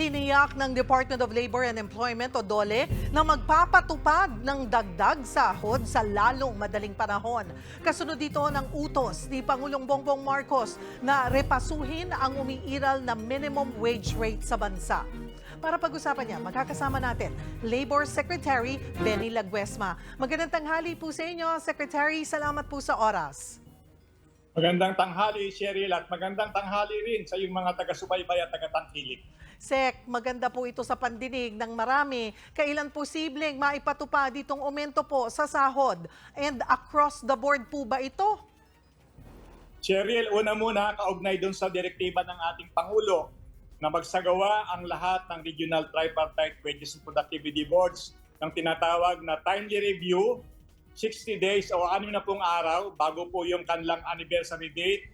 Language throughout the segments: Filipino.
Tiniyak ng Department of Labor and Employment o DOLE na magpapatupad ng dagdag sahod sa lalong madaling panahon. Kasunod dito ng utos ni Pangulong Bongbong Marcos na repasuhin ang umiiral na minimum wage rate sa bansa. Para pag-usapan niya, magkakasama natin Labor Secretary Benny Laguesma. Magandang tanghali po sa inyo, Secretary. Salamat po sa oras. Magandang tanghali, Cheryl, at magandang tanghali rin sa iyong mga taga-subaybay at taga-tangkilik. Sek, maganda po ito sa pandinig ng marami. Kailan posibleng maipatupad itong aumento po sa sahod? And across the board po ba ito? Cheryl, una muna, kaugnay doon sa direktiba ng ating Pangulo na magsagawa ang lahat ng Regional Tripartite Wages and Productivity Boards ng tinatawag na timely review, 60 days o anim na pong araw bago po yung kanilang anniversary date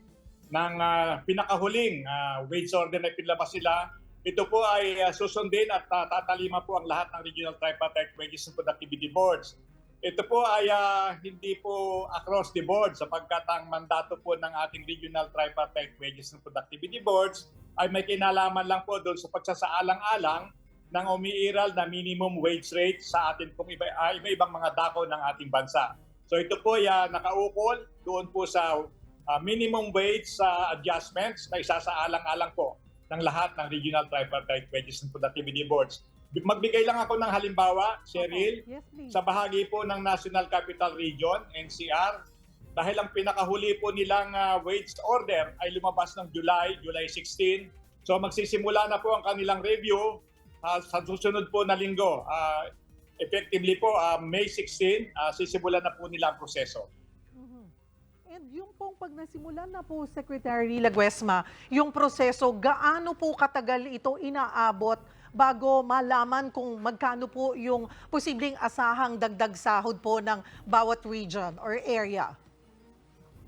ng ah, pinakahuling ah, wage order na pinilabas sila. Ito po ay ah, susundin at ah, tatalima po ang lahat ng Regional Tripartite Wages and Productivity Boards. Ito po ay ah, hindi po across the board sapagkat ang mandato po ng ating Regional Tripartite Wages and Productivity Boards ay may kinalaman lang po doon sa pagsasaalang-alang ng umiiral na minimum wage rate sa atin pong iba, ah, iba-ibang mga dako ng ating bansa. So ito po ay ah, nakaukol doon po sa ah, minimum wage sa adjustments na isasaalang-alang po ng lahat ng Regional Tripartite Wages and Productivity Boards. Magbigay lang ako ng halimbawa, Cheryl, Yes, please. sa bahagi po ng National Capital Region, NCR, dahil ang pinakahuli po nilang ah, wage order ay lumabas ng July, July 16. So magsisimula na po ang kanilang review ah, sa susunod po na linggo. Ah, effectively po, ah, May 16, ah, sisimulan na po nila ang proseso. And yung pong pag nasimulan na po, Secretary Laguesma, yung proseso, gaano po katagal ito inaabot bago malaman kung magkano po yung posibleng asahang dagdag sahod po ng bawat region or area?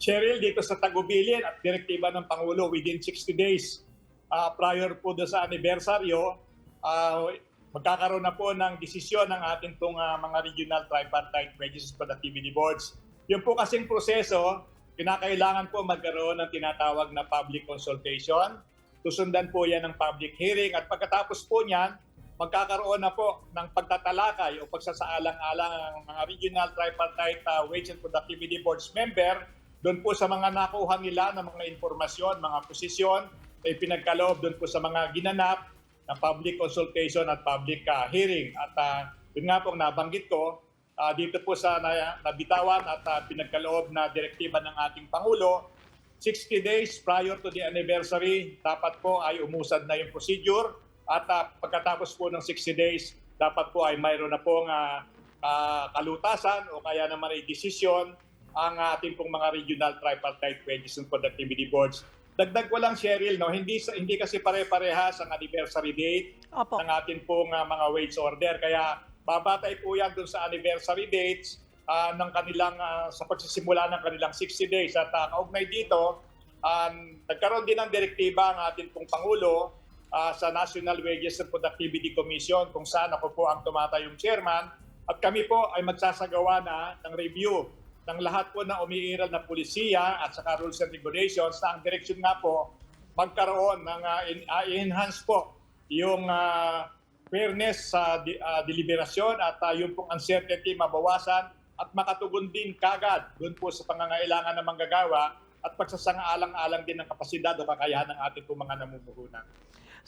Cheryl, dito sa Tagubilin at direktiba ng Pangulo within 60 days ah, prior po doon sa anibersaryo, ah, magkakaroon na po ng desisyon ng ating pong ah, mga regional tripartite wages productivity boards. Yung po kasing proseso, kinakailangan po magkaroon ng tinatawag na public consultation. Susundan po yan ng public hearing at pagkatapos po niyan, magkakaroon na po ng pagtatalakay o pagsasaalang-alang ng mga regional tripartite ah, wage and productivity boards member doon po sa mga nakuha nila ng mga informasyon, mga posisyon, ay pinagkaloob doon po sa mga ginanap na public consultation at public ah, hearing. At uh, yun nga po nabanggit ko, ah, dito po sa na, nabitawan at ah, pinagkaloob na direktiba ng ating Pangulo, 60 days prior to the anniversary, dapat po ay umusad na yung procedure at ah, pagkatapos po ng 60 days, dapat po ay mayroon na pong ah, ah, kalutasan o kaya naman ay desisyon ang ating pong mga regional tripartite wages and productivity boards. Dagdag ko lang, Cheryl, no, hindi, hindi kasi pare-parehas ang anniversary date Opo. ng ating pong ah, mga wage order. Kaya babatay po yan dun sa anniversary dates ah, ng kanilang, ah, sa pagsisimula ng kanilang 60 days. At uh, kaugnay dito, um, nagkaroon din ng direktiba ang ating pong Pangulo ah, sa National Wages and Productivity Commission kung saan ako po ang tumatayong chairman. At kami po ay magsasagawa na ng review ng lahat po na umiiral na polisiya at saka rules and regulations na ang direksyon nga po magkaroon ng ah, in- ah, enhance po yung ah, fairness sa di- ah, deliberasyon at ah, yung pong uncertainty mabawasan at makatugon din kagad doon po sa pangangailangan ng manggagawa at pagsasanga-alang-alang din ng kapasidad o kakayahan ng ating pong mga namumuhunan.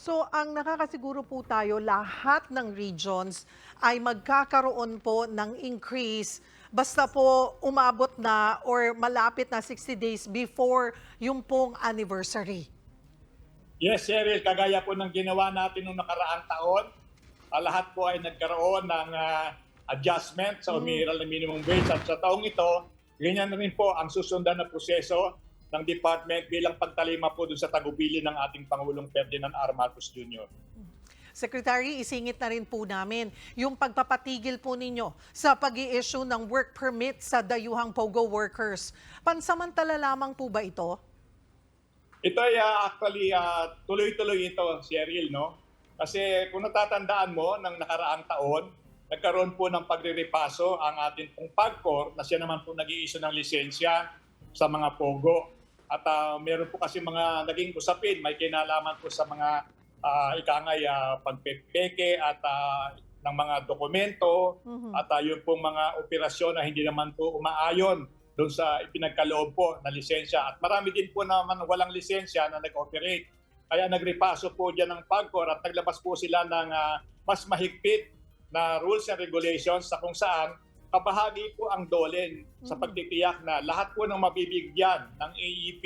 So, ang nakakasiguro po tayo, lahat ng regions ay magkakaroon po ng increase basta po umabot na or malapit na 60 days before yung pong anniversary. Yes, Cheryl, kagaya po ng ginawa natin noong nakaraang taon, ah, lahat po ay nagkaroon ng ah, adjustment sa umiiral na minimum wage. At sa taong ito, ganyan na rin po ang susundan na proseso ng department bilang pagtalima po dun sa tagubilin ng ating Pangulong Ferdinand R. Marcos Jr. Secretary, isingit na rin po namin yung pagpapatigil po ninyo sa pag issue ng work permit sa dayuhang POGO workers. Pansamantala lamang po ba ito? Ito ay ah, actually ah, tuloy-tuloy ito, Cheryl, no? Kasi kung natatandaan mo, ng nakaraang taon, nagkaroon po ng pagre-repaso ang ating pong PAGCOR na siya naman po nag-i-issue ng lisensya sa mga POGO. At ah, meron po kasi mga naging usapin, may kinalaman po sa mga ah, ika nga'y ah, pagpepeke at ah, ng mga dokumento Mhm. at uh, yung pong mga operasyon na hindi naman po umaayon doon sa ipinagkaloob po na lisensya. At marami din po naman walang lisensya na nag-operate. Kaya nagrepaso po dyan ng PAGCOR at naglabas po sila ng ah, mas mahigpit na rules and regulations sa kung saan kabahagi po ang DOLEN sa Mhm. pagtitiyak na lahat po ng mabibigyan ng AEP,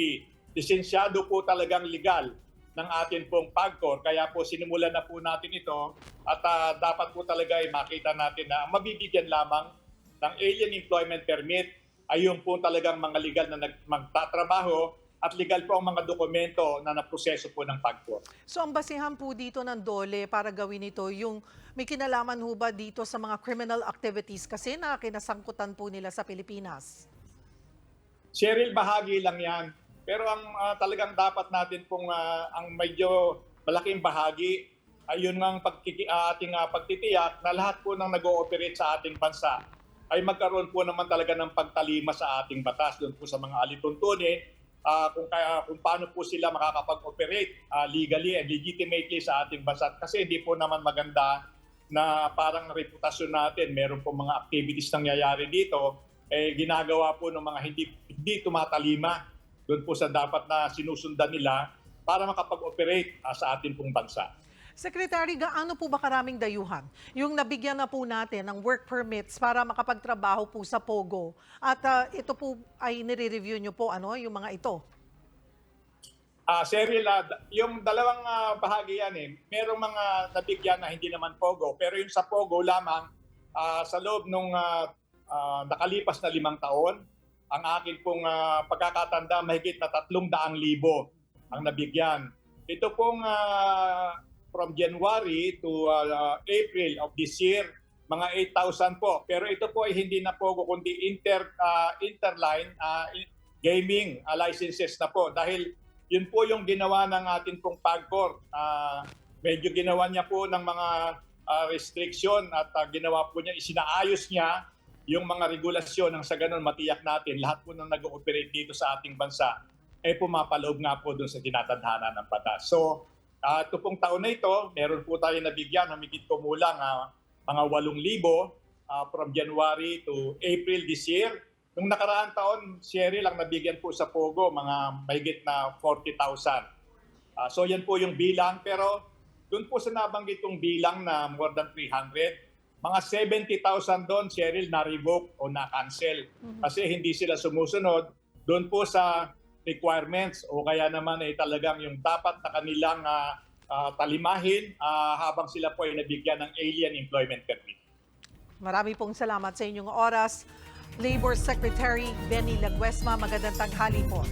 lisensyado po talagang legal ng atin pong PAGCOR. Kaya po sinimulan na po natin ito at ah, dapat po talaga ay makita natin na ang mabibigyan lamang ng alien employment permit ay yung po talagang mga legal na nag- magtatrabaho at legal po ang mga dokumento na naproseso po ng PAGCOR. So ang basihan po dito ng DOLE para gawin ito, yung may kinalaman ho ba dito sa mga criminal activities kasi na kinasangkutan po nila sa Pilipinas? Cheryl, bahagi lang yan. Pero ang ah, talagang dapat natin pong ah, ang medyo malaking bahagi ay yun ang pagkiki, ah, ating ah, pagtitiyak na lahat po ng nag-ooperate sa ating bansa ay magkaroon po naman talaga ng pagtalima sa ating batas doon po sa mga alituntunin ah, kung, kaya, kung paano po sila makakapag-operate ah, legally and legitimately sa ating bansa. Kasi hindi po naman maganda na parang reputasyon natin, meron po mga activities nangyayari dito, eh ginagawa po ng mga hindi, hindi tumatalima doon po sa dapat na sinusundan nila para makapag-operate ah, sa ating pong bansa. Secretary, gaano po ba karaming dayuhan? Yung nabigyan na po natin ng work permits para makapagtrabaho po sa POGO. At ah, ito po ay nire-review nyo po, ano, yung mga ito. Ah, Cheryl, ah, d- yung dalawang ah, bahagi yan eh. Merong mga nabigyan na hindi naman Pogo, pero yung sa Pogo lamang, ah, sa loob nung ah, ah, nakalipas na limang taon, ang akin pong ah, pagkakatanda, mahigit na tatlong daang libo ang nabigyan. Ito pong ah, from January to ah, April of this year, mga 8,000 po. Pero ito po ay hindi na Pogo, kundi inter, ah, interline in- gaming ah, licenses na po. Dahil yun po yung ginawa ng ating pong PAGCOR. Ah, medyo ginawa niya po ng mga ah, restriction at ah, ginawa po niya, isinaayos niya yung mga regulasyon nang sa ganun matiyak natin lahat po ng nag-ooperate dito sa ating bansa ay pumapaloob nga po dun sa tinatadhana ng batas. So, ah, ito pong taon na ito, meron po tayo nabigyan, humigit kumulang ah, mga 8,000 ah, from January to April this year. Nung nakaraang taon, Cheryl, ang nabigyan po sa Pogo, mga mahigit na 40,000. Ah, so yan po yung bilang. Pero doon po sa nabanggit kong bilang na more than 300, mga 70,000 doon, Cheryl, na-revoke o na-cancel. Kasi hindi sila sumusunod doon po sa requirements o kaya naman ay talagang yung dapat na kanilang ah, ah, talimahin ah, habang sila po ay nabigyan ng alien employment permit. Marami pong salamat sa inyong oras. Labor Secretary Benny Laguesma, magandang tanghali po.